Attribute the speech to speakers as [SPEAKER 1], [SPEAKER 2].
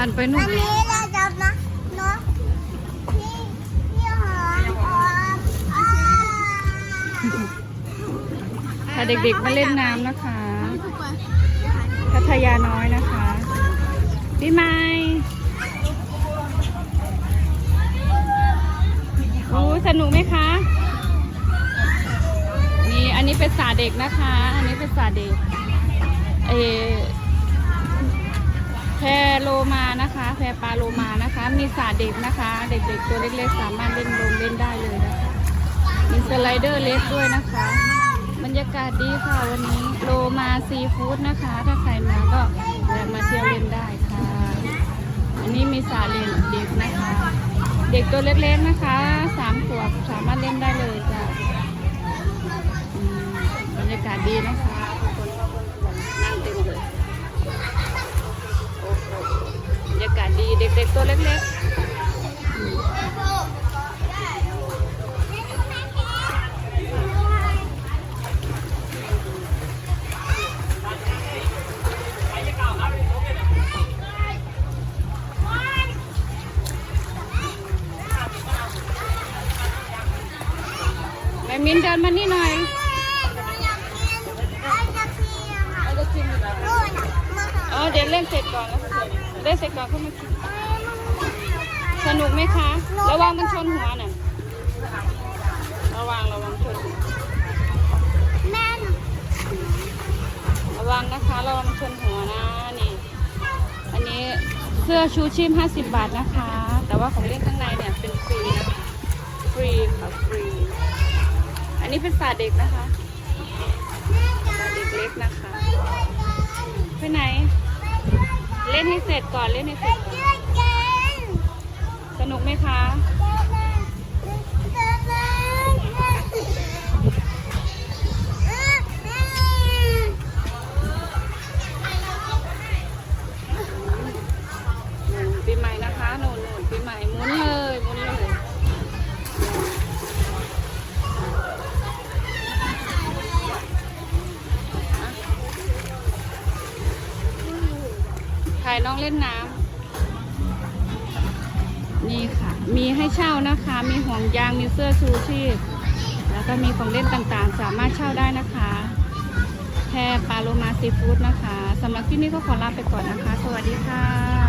[SPEAKER 1] ปั่นไปนู่
[SPEAKER 2] วันนนี้เราจะมาเนาะพี่พี่หอมหอมอ่า
[SPEAKER 1] พาเด็กๆมาเล่นน้ำนะคะ พัทยาน้อยนะคะพี่ไม้โอ้สนุกไหมคะ นี่อันนี้เป็นสาเด็กนะคะ อันนี้เป็นสาเด็กเออ แพโลมานะคะแพปลาโลมานะคะ มีสาเด็กนะคะ เด็กๆตัวเล็กๆ สามารถเล่นลงเล่นได้เลยนะคะ มีสไลเดอร์เล็กด้วยนะคะ บรรยากาศดีค่ะวันนี้โลมาซีฟู้ดนะคะ ถ้าใครมาก็แวะมาเที่ยวเล่นได้ค่ะ อันนี้มีสาเลนเด็กนะคะ เด็กตัวเล็กๆนะคะสามขวบสามารถเล่นได้เลย ม่มินเดินมานี่หน่อย
[SPEAKER 2] ไอจะกินอะนู่นอะมาหา
[SPEAKER 1] เออเดี๋ยวเล่นเสร็จก่อนแล้วก็เล่นเสร็จก่อนเข้ามากินสนุกไหมคะ ระวังมันชนหัวน่ะระวังระวังชนหัว
[SPEAKER 2] แม่น
[SPEAKER 1] ระวังนะคะระวังชนหัวนะนี่ อันนี้เสื้อชูชีพ50 บาทนะคะ แต่ว่าของเล่นข้างในเนี่ยเป็นฟรีนะคะ ฟรีค่ะฟรี อันนี้ เป็นสาเด็กนะคะสาเด็กเล็กนะคะ ไปไหน เล่นให้เสร็จก่อนเล่นให้เสร็จก่อนสนุกไหมคะหนุนปีใหม่นะคะหนุนหนุนปีใหม่หมุนเลยหมุนเลย น้องเล่นน้ำนี่ค่ะ มีให้เช่านะคะ มีห่วงยางมีเสื้อชูชีพ แล้วก็มีของเล่นต่างๆ สามารถเช่าได้นะคะแพรปลาโลมาซีฟู้ดนะคะสำหรับที่นี่ก็ขอลาไปก่อนนะคะ สวัสดีค่ะ